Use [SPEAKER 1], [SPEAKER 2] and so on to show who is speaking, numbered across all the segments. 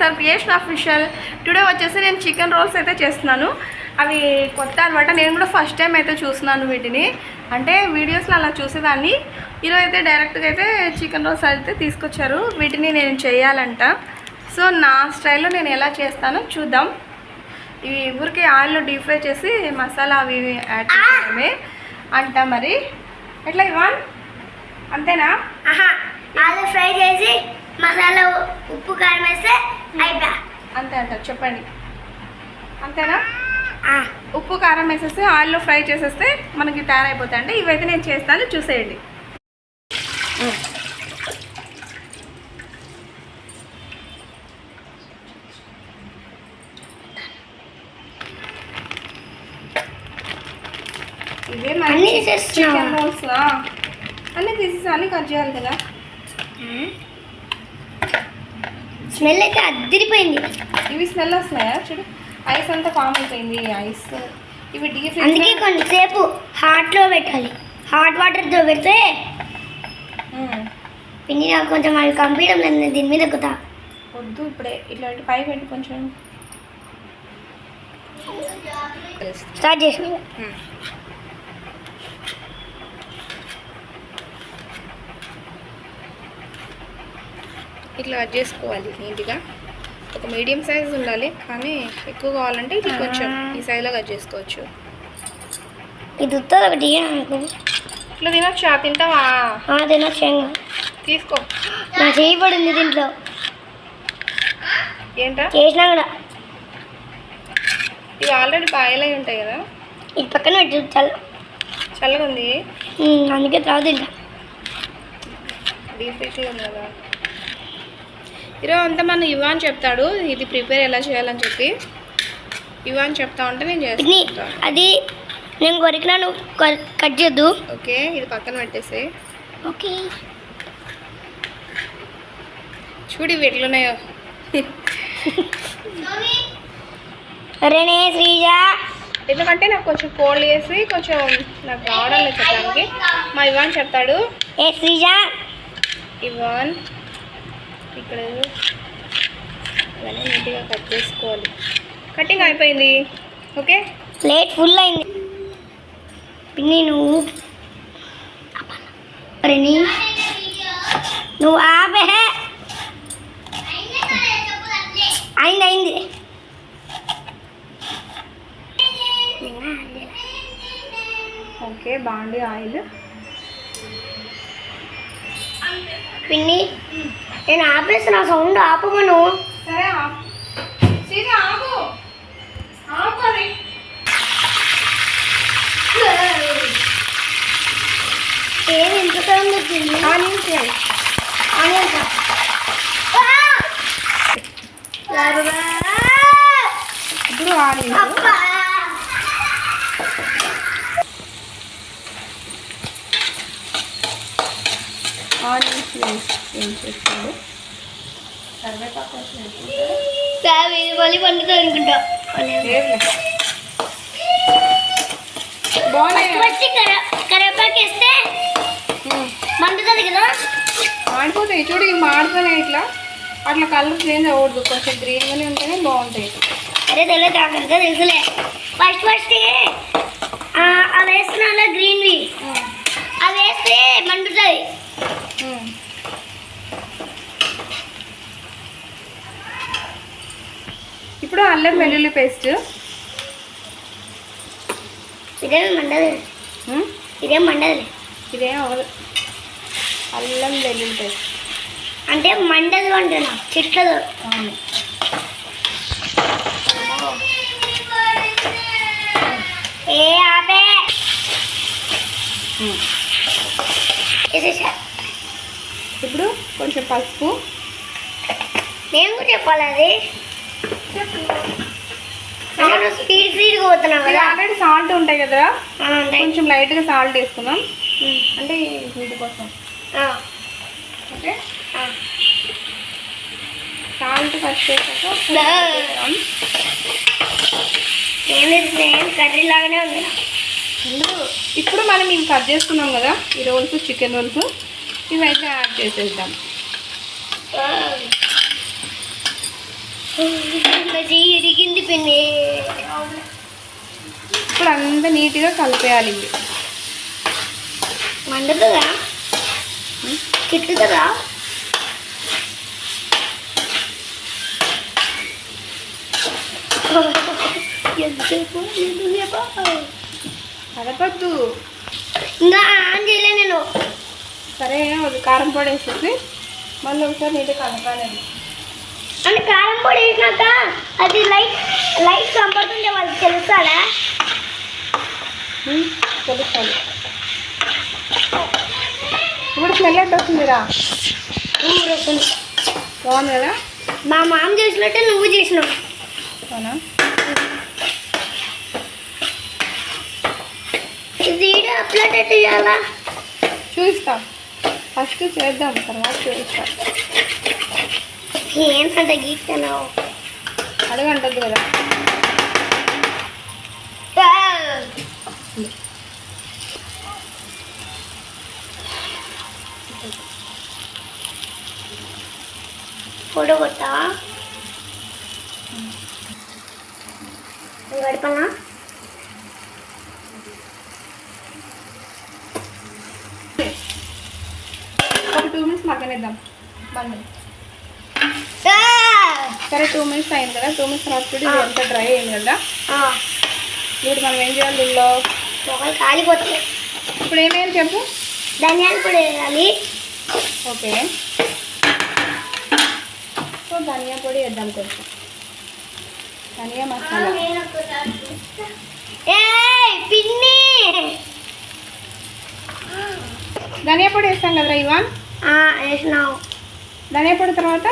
[SPEAKER 1] Sir creation official today వచ్చేసి నేను chicken roles అయితే చేస్తున్నాను. అవి కొత్త అనమాట నేను కూడా ఫస్ట్ టైం అయితే చూస్తున్నాను వీటిని. అంటే వీడియోస్లో అలా చూసేదాన్ని. ఈరోజు అయితే డైరెక్ట్గా అయితే చికెన్ రోల్స్ అయితే తీసుకొచ్చారు. వీటిని నేను చేయాలంట. సో నా స్టైల్లో నేను ఎలా చేస్తానో చూద్దాం. ఇవి ఊరికి ఆయిల్లో డీప్ ఫ్రై చేసి మసాలా అవి ఇవి యాడ్ చేయడమే అంట మరి. ఎట్లా ఇవాన్ అంతేనా?
[SPEAKER 2] ఆహా ఆలు ఫ్రై చేసి మసాలా ఉప్పు కారం వేస్తే
[SPEAKER 1] అంతే అంటారు చెప్పండి. అంతేనా? ఉప్పు కారం వేసేస్తే ఆయిల్లో ఫ్రై చేసేస్తే మనకి తయారైపోతాయి అంటే ఇవైతే నేను చేస్తాను చూసేయండి. ఇవే? Chicken rolls? అన్నీ తీసేసి అన్నీ కట్ చేయాలి కదా.
[SPEAKER 2] స్మెల్ అయితే అద్దరిపోయింది
[SPEAKER 1] ఇవి స్మెల్ వస్తున్నాయా? చూడు. ఐస్ అంతా ఫామ్ అయిపోయింది ఐస్. ఇవి డీప్
[SPEAKER 2] అందుకే కొంచెంసేపు హాట్లో పెట్టాలి. హాట్ వాటర్తో పెడితే పిండి నాకు కొంచెం అవి కంపీయడం లేదు నేను దీని మీద ఎక్కుతా.
[SPEAKER 1] వద్దు ఇప్పుడే ఇట్లాంటి పై పెట్టి కొంచెం.
[SPEAKER 2] స్టార్ట్ చేసిన
[SPEAKER 1] ఇట్లా కట్ చేసుకోవాలి నీట్గా. ఒక మీడియం సైజ్ ఉండాలి కానీ ఎక్కువ కావాలంటే ఇట్లా కొంచెం ఈ సైజులో కట్ చేసుకోవచ్చు.
[SPEAKER 2] ఇది ఉత్తది ఒకటి
[SPEAKER 1] ఇట్లా తినొచ్చా తింటావా?
[SPEAKER 2] తినొచ్చు.
[SPEAKER 1] తీసుకో.
[SPEAKER 2] నా చేయి పడింది దీంట్లో.
[SPEAKER 1] ఏంటా?
[SPEAKER 2] చేసినా కూడా.
[SPEAKER 1] ఇవి ఆల్రెడీ బాయిల్ అయి ఉంటాయి కదా.
[SPEAKER 2] ఇది పక్కన చల్ల.
[SPEAKER 1] చల్లగా ఉంది
[SPEAKER 2] అందుకే తింటా.
[SPEAKER 1] డీప్ ఫ్రిడ్జ్లో ఉంది? కదా ఈరోజు అంతా మన ఇవాన్ చెప్తాడు. ఇది ప్రిపేర్ ఎలా చేయాలని చెప్పి. ఇవాన్ చెప్తా ఉంటే నేను చేస్తాను
[SPEAKER 2] అది నేను కొరికినా నువ్వు కట్ చేయొద్దు.
[SPEAKER 1] ఓకే ఇది పక్కన పెట్టేసి
[SPEAKER 2] ఓకే.
[SPEAKER 1] చూడు ఇవి ఎట్లున్నాయో.
[SPEAKER 2] అరేనే శ్రీజ.
[SPEAKER 1] ఎందుకంటే నాకు కొంచెం కోల్డ్ వేసి కొంచెం నాకు రావడం లేదు చెప్పడానికి. మా ఇవాన్ చెప్తాడు.
[SPEAKER 2] ఏ శ్రీజ?
[SPEAKER 1] ఇవాన్ ఇక్కడ ఇవన్నీ నీట్గా కట్ చేసుకోవాలి. కటింగ్ అయిపోయింది. ఓకే?
[SPEAKER 2] ప్లేట్ ఫుల్ అయింది. పిన్ని నువ్వు అరేని నువ్వు ఆపే. అయింది అయింది.
[SPEAKER 1] ఓకే బాగుంది ఆయిల్.
[SPEAKER 2] పిన్ని నేను ఆపేస్తున్నా సౌండ్ ఆపమను
[SPEAKER 1] సరే ఆపు. సీత, ఆపు. ఆపు అది.
[SPEAKER 2] ఏమి ఎంత సౌండ్ వచ్చింది
[SPEAKER 1] ఆనియన్స్ వేయి.
[SPEAKER 2] ఆనియన్స్
[SPEAKER 1] ఇప్పుడు ఆనియన్స్ ఆనియన్స్ ఏం చేస్తాడు
[SPEAKER 2] అనుకుంటా మండుతుంది కదా
[SPEAKER 1] మాడిపోతాయి. చూడు ఇవి మాడిపోయినాయి ఇట్లా. అట్లా కలర్ చేంజ్ అవ్వద్దు కొంచెం గ్రీన్గానే ఉంటేనే బాగుంటాయి.
[SPEAKER 2] అరే తెలియదు తెలుసులే. ఫస్ట్ ఫస్ట్ అవి వేస్తున్నా గ్రీన్వి. అవి వేస్తే మండుతుంది.
[SPEAKER 1] ఇప్పుడు అల్లం వెల్లుల్లి పేస్ట్.
[SPEAKER 2] ఇదేమి మండదు? ఇదేం మండదు?
[SPEAKER 1] ఇదేం అల్లం వెల్లుల్లి పేస్ట్.
[SPEAKER 2] అంటే మండదు అంటున్నా చిట్లదు.
[SPEAKER 1] అవును.
[SPEAKER 2] ఏ ఆపే. వేసేసా
[SPEAKER 1] ఇప్పుడు కొంచెం పసుపు.
[SPEAKER 2] నేను కూడా చెప్పాలి అది? నేను స్పీడ్ స్పీడ్గా పోతున్నావు
[SPEAKER 1] ఇది
[SPEAKER 2] కదా
[SPEAKER 1] ఆల్రెడీ సాల్ట్ ఉంటాయి కదా. కొంచెం లైట్గా సాల్ట్ వేసుకుందాం.
[SPEAKER 2] ఉమ్.
[SPEAKER 1] అంటే వీటి కోసం. ఓకే. సాల్ట్ ఫస్ట్ వేసాక.
[SPEAKER 2] ఏం కర్రీ లాగానే ఉంది.
[SPEAKER 1] ఇప్పుడు మనం ఇవి కట్ చేసుకున్నాం కదా ఈ రోల్స్ చికెన్ రోల్స్ ఇవైతే యాడ్ చేసేద్దాం.
[SPEAKER 2] ఇరిగింది పిన్ని.
[SPEAKER 1] ఇప్పుడు అంతా నీట్గా కలిపేయాలి ఇవి
[SPEAKER 2] మండుతుందా? కిట్టుతుందా ఎంతసేపు ఎంతసేపు
[SPEAKER 1] కలపద్దు
[SPEAKER 2] ఇంకా ఆన్ చేయలే నేను.
[SPEAKER 1] సరే కారం పొడి వేసేసి మళ్ళీ ఒకసారి నీట్గా కలపాలి
[SPEAKER 2] అంటే కారం పొడి వేసినాక అది లైట్ లైట్ కంపడుతుంటే వాళ్ళకి తెలుస్తాడా?
[SPEAKER 1] ఉమ్, తెలుస్తుంది ఇప్పుడు స్మెల్ ఎట్ట వస్తుందిరా. బాగుంది కదా
[SPEAKER 2] మా మామ చేసినట్టే నువ్వు చేసినావు.
[SPEAKER 1] అవునా?
[SPEAKER 2] ఇది అప్లోడ్ ఎట్టు చేయాలా?
[SPEAKER 1] చూపిస్తా. ఫస్ట్ చేద్దాం తర్వాత చూపిస్తా
[SPEAKER 2] ఏంటంటే గీస్తున్నావు
[SPEAKER 1] అడగంటద్దు కదా.
[SPEAKER 2] కొట్టావా గడపనా
[SPEAKER 1] టూ మినిట్స్ మగ్గనిద్దాం బండి సరే టూ మినిట్స్ అయింది కదా టూ మినిట్స్ తర్వాత చూడు ఇది ఎంత డ్రై అయింది కదా. ఇప్పుడు మనం ఏం చేయాలి దీనిలో?
[SPEAKER 2] మొక్కలు కాలిపోతాయి
[SPEAKER 1] ఇప్పుడు ఏమేమి చెప్పు?
[SPEAKER 2] ధనియాలు పొడి వేయాలి.
[SPEAKER 1] ఓకే. సో ధనియా పొడి వేద్దాం కొంచెం. ధనియా మసాలా. ధనియా పొడి వేస్తాం కదరా ఇవాన్?
[SPEAKER 2] వేసినావు.
[SPEAKER 1] ధనియా పొడి తర్వాత?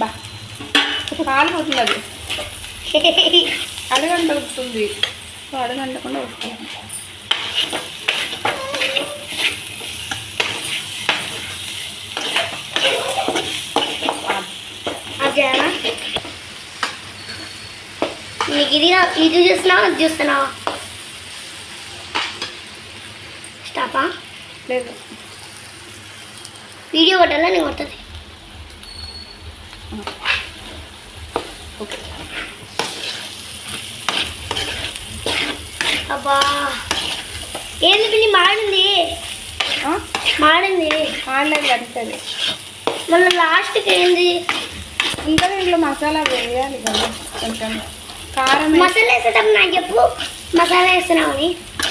[SPEAKER 1] బా. కాలిపోతుంది అది. అడగంట వస్తుంది సో అడగంటకుండా వస్తుంది
[SPEAKER 2] నీకు ఇది ఇది చూస్తున్నావా? అది చూస్తున్నావా? స్టాపా
[SPEAKER 1] లేదు.
[SPEAKER 2] వీడియో కొట్టాలా? నేను కొట్టది
[SPEAKER 1] ఓకే.
[SPEAKER 2] అబ్బా. ఏంది పిల్లి మాడింది మాడింది
[SPEAKER 1] ఆడలేదు కడుతుంది
[SPEAKER 2] మళ్ళీ లాస్ట్కి ఏంది?
[SPEAKER 1] ఇంకా దీంట్లో మసాలా వేయాలి కదా కొంచెం. కారం
[SPEAKER 2] మసాలా వేసేటప్పుడు నాకు చెప్పు. మసాలా వేస్తున్నావని.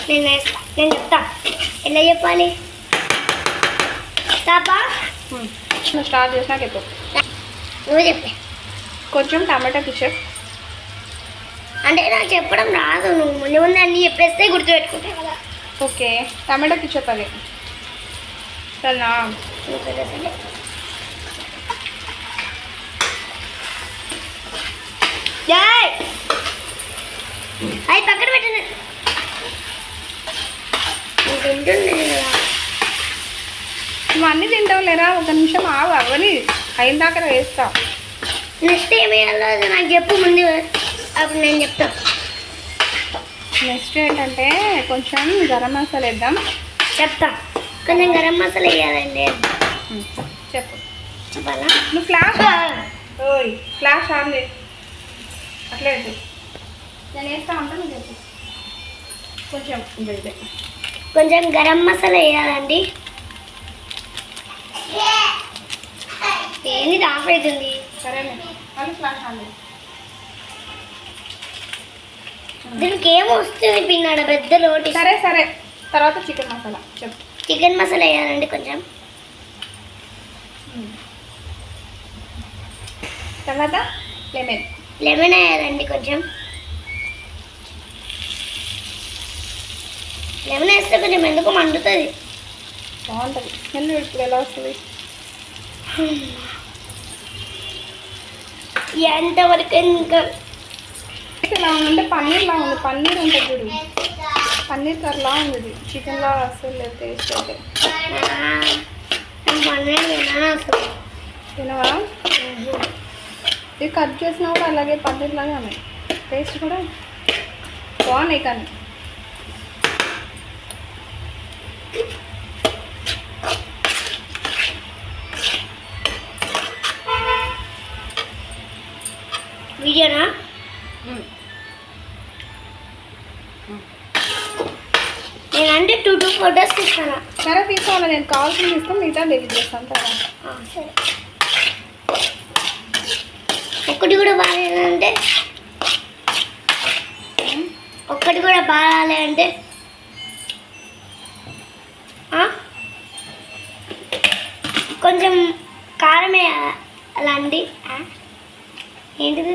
[SPEAKER 2] నేను వేస్తా నేను చెప్తా. ఎలా చెప్పాలి.
[SPEAKER 1] నువ్వు స్టార్ట్ చేసినాక చెప్పు.
[SPEAKER 2] నువ్వు చెప్పే.
[SPEAKER 1] కొంచెం టమాటా కిచప్
[SPEAKER 2] అంటే నాకు చెప్పడం రాదు. నువ్వు ముందు ముందు అన్నీ చెప్పేస్తే గుర్తుపెట్టుకుంటా కదా.
[SPEAKER 1] ఓకే. టమాటా కిచప్ అది సరేనా?
[SPEAKER 2] అది పక్కన పెట్టండి నేను తింటున్నాను కదా
[SPEAKER 1] నువ్వు అన్నీ తింటావు లేరా ఒక నిమిషం ఆగు అవని అయిన దాకా వేస్తా.
[SPEAKER 2] నెక్స్ట్ ఏం వేయాలో నాకు చెప్పు ముందు అప్పుడు నేను చెప్తా.
[SPEAKER 1] నెక్స్ట్ ఏంటంటే కొంచెం గరం మసాలా వేద్దాం.
[SPEAKER 2] చెప్తా. కొంచెం గరం మసాలా వేయాలండి.
[SPEAKER 1] చెప్పు.
[SPEAKER 2] చెప్పాలా?
[SPEAKER 1] నువ్వు ఫ్లాష్ ఓయ్ ఫ్లాష్ ఆన్ చేయి. అట్లే. నేను వేస్తా ఉంటా నువ్వు చెప్పు. కొంచెం
[SPEAKER 2] కొంచెం గరం మసాలా వేయాలండి. ఏంది ఆఫ్ అవుతుంది దీనికి ఏం వస్తుంది పిన్నాడు పెద్ద రోటి
[SPEAKER 1] సరే సరే. తర్వాత చికెన్ మసాలా. చెప్పు.
[SPEAKER 2] చికెన్ మసాలా వేయాలండి కొంచెం.
[SPEAKER 1] తర్వాత లెమన్.
[SPEAKER 2] లెమన్ వేయాలండి కొంచెం. లెమన్ వేస్తే కొంచెం ఎందుకు మండుతుంది?
[SPEAKER 1] బాగుంటుంది. ఇప్పుడు ఎలా వస్తుంది?
[SPEAKER 2] ఎంతవరకు ఇంకా?
[SPEAKER 1] ఇలా ఉందంటే పన్నీర్ లా ఉంది. పన్నీర్ ఉంటుంది చూడు. పన్నీర్ కర్లా ఉంది చికెన్ లా అసలు లేదు టేస్ట్ అయితే.
[SPEAKER 2] అసలు.
[SPEAKER 1] తినవా? ఇది కట్ చేసినా కూడా అలాగే పన్నీర్ లాగే ఉన్నాయి. టేస్ట్ కూడా బాగున్నాయి కానీ.
[SPEAKER 2] నేనంటే టూ టూ ఫొటోస్ తీస్తాను.
[SPEAKER 1] సరే తీసుకోవాలి నేను కావాల్సింది తీసుకొని మిగతా డెలివరీ చేస్తాను
[SPEAKER 2] సరే. ఒక్కటి కూడా బాగాలేదంటే ఒక్కటి కూడా బాగాలే అంటే ఆ? కొంచెం కారమే అలా అండి ఆ? ఏంటిది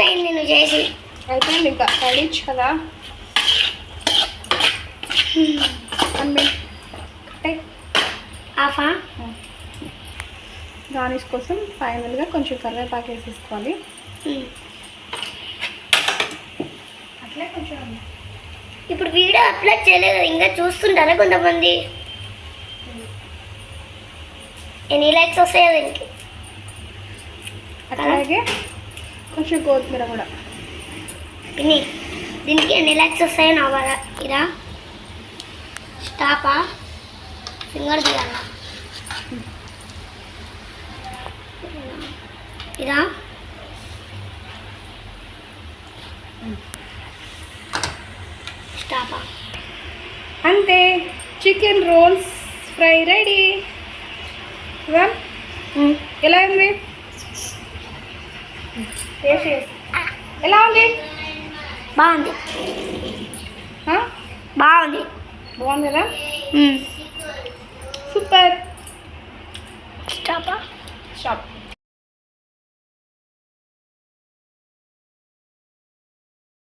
[SPEAKER 2] మినిట్స్ అయింది నువ్వు చేసి.
[SPEAKER 1] అయిపోయింది ఇంకా రెడీ కదా.
[SPEAKER 2] ఆఫా?
[SPEAKER 1] గార్నిష్ కోసం ఫైనల్గా కొంచెం కరివేపాకు వేసేసుకోవాలి. అట్లే కొంచెం
[SPEAKER 2] ఇప్పుడు వీడియో అప్లోడ్ చేయలేదు ఇంకా చూస్తుంటారా కొంతమంది? ఎన్ని లైక్స్ వస్తాయో దీనికి?
[SPEAKER 1] అట్లాగే కొంచెం కొత్తిమీర కూడా.
[SPEAKER 2] పిన్ని దీనికి ఎన్ని లైక్స్ వస్తాయో నా బాధ ఇరా. స్టాపా. ఫింగర్ తీయాల. ఇరా. స్టాపా.
[SPEAKER 1] అంతే. Chicken rolls fry ready. ఎలా ఉంది? టేస్ట్ చేసి. ఎలా ఉంది?
[SPEAKER 2] బాగుంది? బాగుంది.
[SPEAKER 1] బాగుంది కదా సూపర్.
[SPEAKER 2] స్టాపా.
[SPEAKER 1] షాప్